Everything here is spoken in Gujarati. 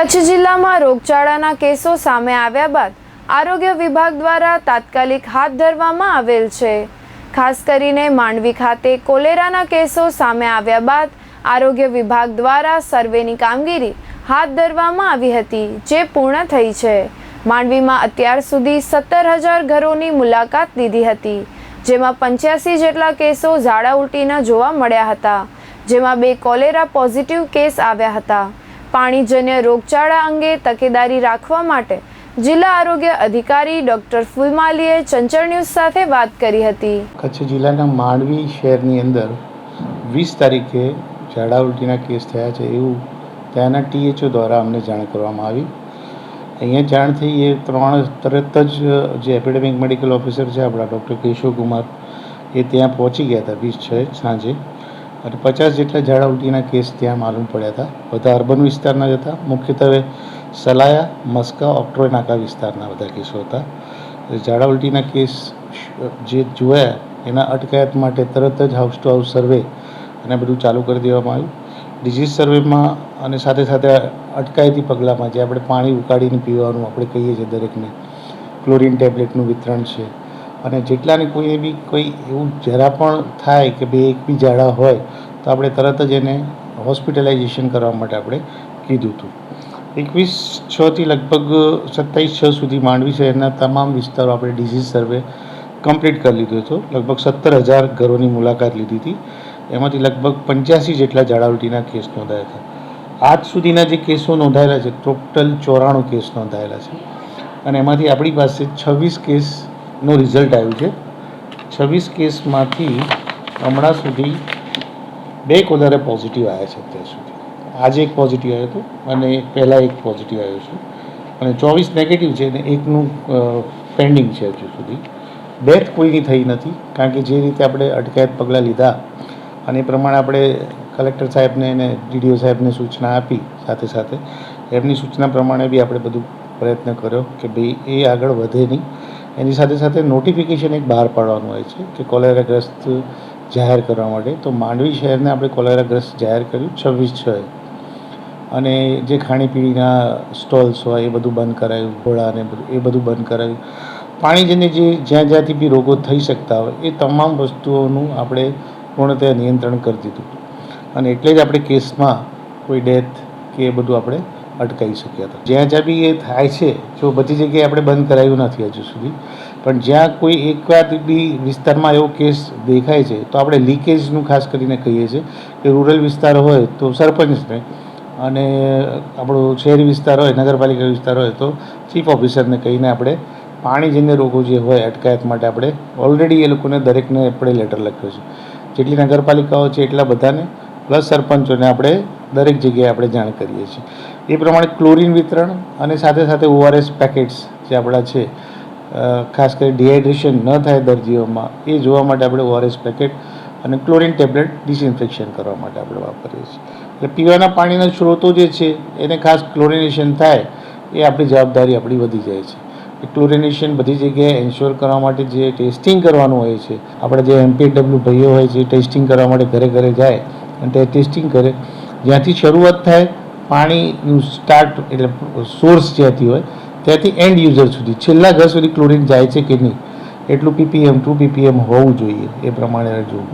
કચ્છ જિલ્લામાં રોગચાળાના કેસો સામે આવ્યા બાદ આરોગ્ય વિભાગ દ્વારા તાત્કાલિક હાથ ધરવામાં આવેલ છે. ખાસ કરીને માંડવી ખાતે કોલેરાના કેસો સામે આવ્યા બાદ આરોગ્ય વિભાગ દ્વારા સર્વેની કામગીરી હાથ ધરવામાં આવી હતી, જે પૂર્ણ થઈ છે. માંડવીમાં અત્યાર સુધી સત્તર હજાર ઘરોની મુલાકાત લીધી હતી, જેમાં પંચ્યાસી જેટલા કેસો ઝાડા ઉલટીના જોવા મળ્યા હતા, જેમાં બે કોલેરા પોઝિટિવ કેસ આવ્યા હતા. પાણીજન્ય રોગચાળા અંગે તકેદારી રાખવા માટે જિલ્લા આરોગ્ય અધિકારી ડોક્ટર ફુલમાલીએ ચંચળ ન્યૂઝ સાથે વાત કરી હતી. કચ્છ જિલ્લાના માંડવી શહેરની અંદર વીસ તારીખે ઝાડા ઉલટીના કેસ થયા છે એવું ત્યાંના ટીએચઓ દ્વારા અમને જાણ કરવામાં આવી. અહીંયા જાણ થઈ એ ત્રણ તરત જ જે એપિડેમિક મેડિકલ ઓફિસર છે આપણા ડૉક્ટર કેશવ કુમાર એ ત્યાં પહોંચી ગયા હતા વીસ છ સાંજે. અને પચાસ જેટલા ઝાડા ઉલટીના કેસ ત્યાં માલુમ પડ્યા હતા. બધા અર્બન વિસ્તારના જ હતા. મુખ્યત્વે સલાયા, મસ્કા ઓક્ટ્રોય નાકા વિસ્તારના બધા કેસો હતા. ઝાડા ઉલટીના કેસ જે જોયા, એના અટકાયત માટે તરત જ હાઉસ ટુ હાઉસ સર્વે અને બધું ચાલુ કરી દેવામાં આવ્યું. ડિઝીઝ સર્વેમાં અને સાથે સાથે અટકાયતી પગલાંમાં જે આપણે પાણી ઉકાળીને પીવાનું આપણે કહીએ છીએ દરેકને, ક્લોરિન ટેબ્લેટનું વિતરણ છે અને જેટલાને કોઈ બી કોઈ એવું જરા પણ થાય કે બે એક બી ઝાડા હોય, તો આપણે તરત જ એને હોસ્પિટલાઇઝેશન કરવા માટે આપણે કીધું હતું. એકવીસ છથી લગભગ સત્તાવીસ છ સુધી માંડવી શહેરના તમામ વિસ્તારો આપણે ડિઝીઝ સર્વે કમ્પ્લીટ કરી લીધો હતો. લગભગ સત્તર હજાર ઘરોની મુલાકાત લીધી હતી. એમાંથી લગભગ પંચ્યાસી જેટલા ઝાડા ઉલટીના કેસ નોંધાયા હતા. આજ સુધીના જે કેસો નોંધાયેલા છે, ટોટલ ચોરાણું કેસ નોંધાયેલા છે. અને એમાંથી આપણી પાસે છવ્વીસ કેસનું રિઝલ્ટ આવ્યું છે. છવ્વીસ કેસમાંથી હમણાં સુધી બે કોલરે પોઝિટિવ આવ્યા છે અત્યાર સુધી. આજે એક પોઝિટિવ આવ્યો હતો અને પહેલાં એક પોઝિટિવ આવ્યો છે. અને ચોવીસ નેગેટિવ છે અને એકનું પેન્ડિંગ છે હજુ સુધી. ડેથ કોઈની થઈ નથી, કારણ કે જે રીતે આપણે અટકાયત પગલાં લીધા અને એ પ્રમાણે આપણે કલેક્ટર સાહેબને અને ડીડીઓ સાહેબને સૂચના આપી સાથે સાથે, એમની સૂચના પ્રમાણે બી આપણે બધું પ્રયત્ન કર્યો કે ભાઈ એ આગળ વધે નહીં. એની સાથે સાથે નોટિફિકેશન એક બહાર પાડવાનું હોય છે કે કોલેરાગ્રસ્ત જાહેર કરવા માટે. તો માંડવી શહેરને આપણે કોલેરાગ્રસ્ત જાહેર કર્યું છવ્વીસ છ અને જે ખાણીપીણીના સ્ટોલ્સ હોય, એ બધું બંધ કરાયું, ઘોડા ને બધું, એ બધું બંધ કરાયું. પાણીજન્ય જે જ્યાં જ્યાંથી બી રોગો થઈ શકતા હોય, એ તમામ વસ્તુઓનું આપણે પૂર્ણતયા નિયંત્રણ કરી દીધું. અને એટલે જ આપણે કેસમાં કોઈ ડેથ કે એ બધું આપણે અટકાવી શક્યા હતા. જ્યાં જ્યાં બી એ થાય છે, જો બધી જગ્યાએ આપણે બંધ કરાયું નથી હજુ સુધી, પણ જ્યાં કોઈ એકવાર બી વિસ્તારમાં એવો કેસ દેખાય છે, તો આપણે લીકેજનું ખાસ કરીને કહીએ છીએ કે રૂરલ વિસ્તાર હોય તો સરપંચને અને આપણો શહેરી વિસ્તાર હોય, નગરપાલિકા વિસ્તાર હોય તો ચીફ ઓફિસરને કહીને આપણે પાણીજન્ય રોગો જે હોય અટકાયત માટે આપણે ઓલરેડી એ લોકોને દરેકને આપણે લેટર લખ્યો છે. જેટલી નગરપાલિકાઓ છે એટલા બધાને પ્લસ સરપંચોને આપણે દરેક જગ્યાએ આપણે જાણ કરીએ છીએ. એ પ્રમાણે ક્લોરિન વિતરણ અને સાથે સાથે ઓઆરએસ પેકેટ્સ જે આપણા છે ખાસ કરી ડિહાઇડ્રેશન ન થાય દર્દીઓમાં, એ જોવા માટે આપણે ઓઆરએસ પેકેટ અને ક્લોરિન ટેબ્લેટ ડિસઇન્ફેક્શન કરવા માટે આપણે વાપરીએ છીએ. એટલે પીવાના પાણીના સ્ત્રોતો જે છે, એને ખાસ ક્લોરિનેશન થાય, એ આપણી જવાબદારી આપણી વધી જાય છે. ક્લોરિનેશન બધી જગ્યાએ એન્શ્યોર કરવા માટે જે ટેસ્ટિંગ કરવાનું હોય છે, આપણા જે એમપીડબલ્યુ ભાઈઓ હોય છે ટેસ્ટિંગ કરવા માટે ઘરે ઘરે જાય અને તે ટેસ્ટિંગ કરે. જ્યાંથી શરૂઆત થાય પાણીનું સ્ટાર્ટ એટલે સોર્સ જ્યાંથી હોય, ત્યાંથી એન્ડ યુઝર સુધી, છેલ્લા ઘર સુધી ક્લોરિન જાય છે કે નહીં? એટલું પીપીએમ ટુ પીપીએમ હોવું જોઈએ, એ પ્રમાણે જોવું